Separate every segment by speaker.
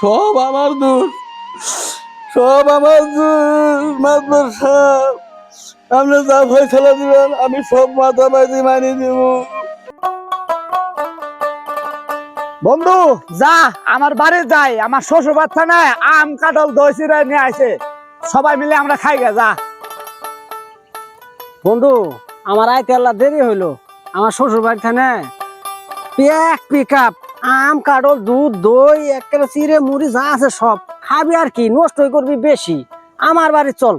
Speaker 1: সব আমার দোষ। সব আমার দোষ মাতবর সাহেব। আপনি যা ফয়সলা দিবেন আমি সব মাথা বাজি মানি দিব
Speaker 2: বন্ধু যা আমার বাড়ি যাই আমার শ্বশুর বাচ্চা নাই আম কাঁঠাল দই চিড়াই নিয়ে আসে সবাই মিলে আমরা খাই গে যা। বন্ধু আমার আইতে আল্লাহ দেরি হইল। আমার শ্বশুর বাড়ি থানে এক পিক আপ আম, কাঠল, দুধ, দই, একেবারে চিড়ে, মুড়ি, যা আছে সব। খাবি আর কি? নষ্টই করবি বেশি। আমার বাড়ি চল।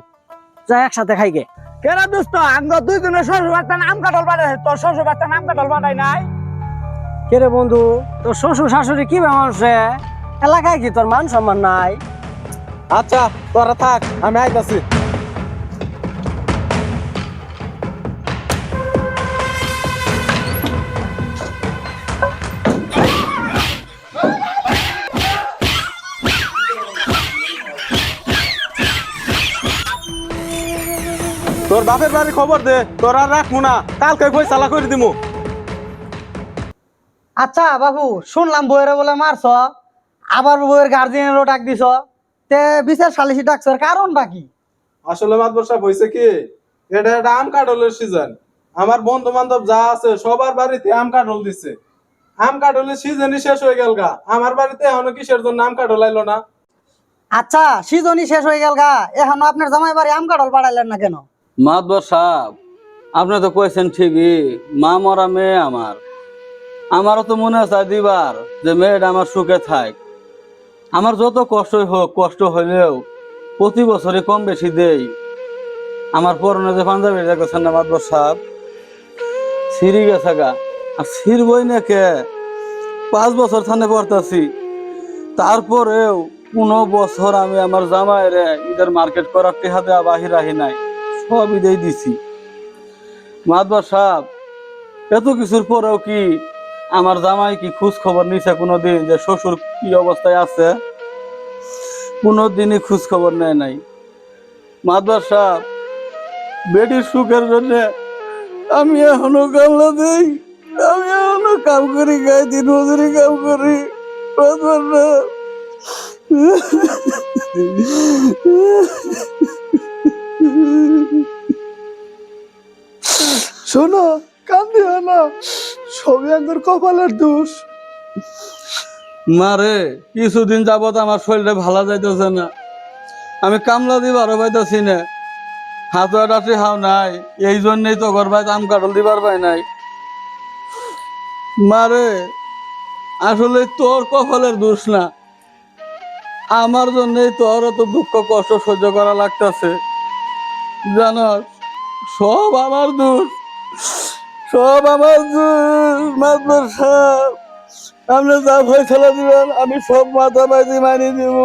Speaker 2: যা একসাথে খাইগে কেন দোস্ত? আঙ্গ দুইজনের শ্বশুর বাড়িতে আম, কাঠল বাড়াই তোর শ্বশুর বাড়িতে আম, কাঠল বাড়াই নাই? কে রে বন্ধু? তোর শ্বশুর, শাশুড়ি কি মানুষে এলাকায় কি তোর মান সম্মান নাই?
Speaker 1: আচ্ছা তোরা থাক, আমি আইতাছি। তোর বাপের বাড়ি খবর দে তোর আর রাখব না কালকে ফয়সালা করে দিমু।
Speaker 3: আচ্ছা বাবু শুনলাম বইয়ের বলে মারছ আবার বইয়ের গার্জিয়ানেরও ডাক দিছ। তে বিচার সালিশি ডাকছর কারণ বাকি
Speaker 4: আসলে মাতবর সাহেব হয়েছে কি এটা একটা আম কাঠলের সিজন আমার বন্ধু বান্ধব যা আছে সবার বাড়িতে আম কাঠল দিছে। আম কাঠলের সিজনই শেষ হয়ে গেল গা। আমার বাড়িতে এখনও কিসের জন্য আম কাঠল আইলো না?
Speaker 3: আচ্ছা সিজনই শেষ হয়ে গেল গা। এখনও আপনার জামাই বাড়ি আম কাঠল বাড়াইলেন না কেন?
Speaker 1: মাতবর সাহেব আপনি তো কইছেন ঠিকই, মা মরা মেয়ে আমার। আমারও তো মনে আছে দিবার যে মেয়েটা আমার সুখে থাক। আমার যত কষ্টই হোক, কষ্ট হইলেও প্রতি বছরে কম বেশি দেই। আমার পরনে যে পাঞ্জাবি দেখেছেন না মাতবর সাহেব সিঁড়ি গেছে গা। আর সিরবই না কে? পাঁচ বছর থানে পড়তাছি। তারপরেও কোনো বছর আমি আমার জামাইরে ঈদের মার্কেট করার টেহা দেওয়া বাহির আহি নাই। সব ঈদেই দিছি। মাতবার সাহেব এত কিছুর পরেও কি আমার জামাই কি খোঁজ খবর নিছে কোনোদিন যে শ্বশুর কি অবস্থায় আছে? কোনোদিনই খোঁজ খবর নেয় নাই। মাতবার সাহেব বেটির সুখের জন্য আমি এখনও কামলা দেই, আমি এখনও কাম করি গাই দিন মজুরি কাম করি। মাতবার সাহেব শোনো কান্দিও না। সবই আঙ্গুর কপালের দোষ। মারে কিছুদিন যাবত আমার শরীরে ভালো যাইতেছে না। আমি কামলা দিবারও পাইতেছি না। হাত ডাটি হাও নাই, এই জন্যই তো ঘর বাইতে আম কাটল দিবার পাই নাই। মারে আসলে তোর কপালের দোষ না। আমার জন্যই তোর অত দুঃখ কষ্ট সহ্য করা লাগতেছে। জানস সব আমার দোষ। সব আমার মাতবর আপনি যা ফয়সলা দিবেন, আমি সব মাথা মানি দিব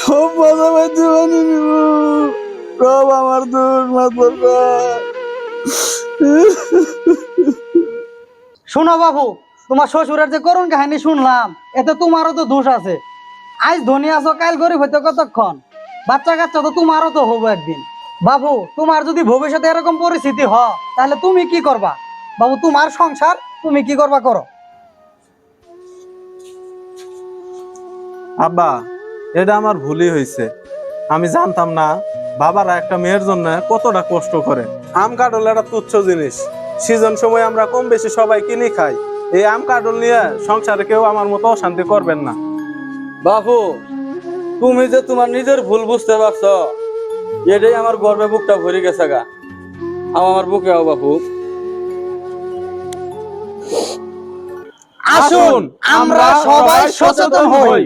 Speaker 1: সব মাথা মানি দিব সব আমার দোষ মাতবর
Speaker 3: শোনো বাবু, তোমার শ্বশুরের যে করুণ কাহিনী শুনলাম, এতে তোমারও তো দোষ আছে। আজ ধনী আছো, কাল গরিব হইতে কতক্ষণ? বাচ্চা কাচ্চা তো তোমারও তো হব একদিন। বাবু তোমার যদি ভবিষ্যতে এরকম পরিস্থিতি হ তাহলে তুমি কি করবা? বাবু তোমার সংসার তুমি কি করবা করো?
Speaker 4: আব্বা এটা আমার ভুলই হয়েছে। আমি জানতাম না বাবারা একটা মেয়ের জন্য কতটা কষ্ট করে। আম কাঠল একটা তুচ্ছ জিনিস। সিজন সময় আমরা কম বেশি সবাই কিনে খাই। এই আম কাঠল নিয়ে সংসারে কেউ আমার মতো অশান্তি করবেন না।
Speaker 1: বাবু তুমি যে তোমার নিজের ভুল বুঝতে পারছ এটাই আমার গর্বে বুকটা ভরে গেছে গা। আমার বুকে আও বাপু।
Speaker 3: আসুন আমরা সবাই সচেতন হই।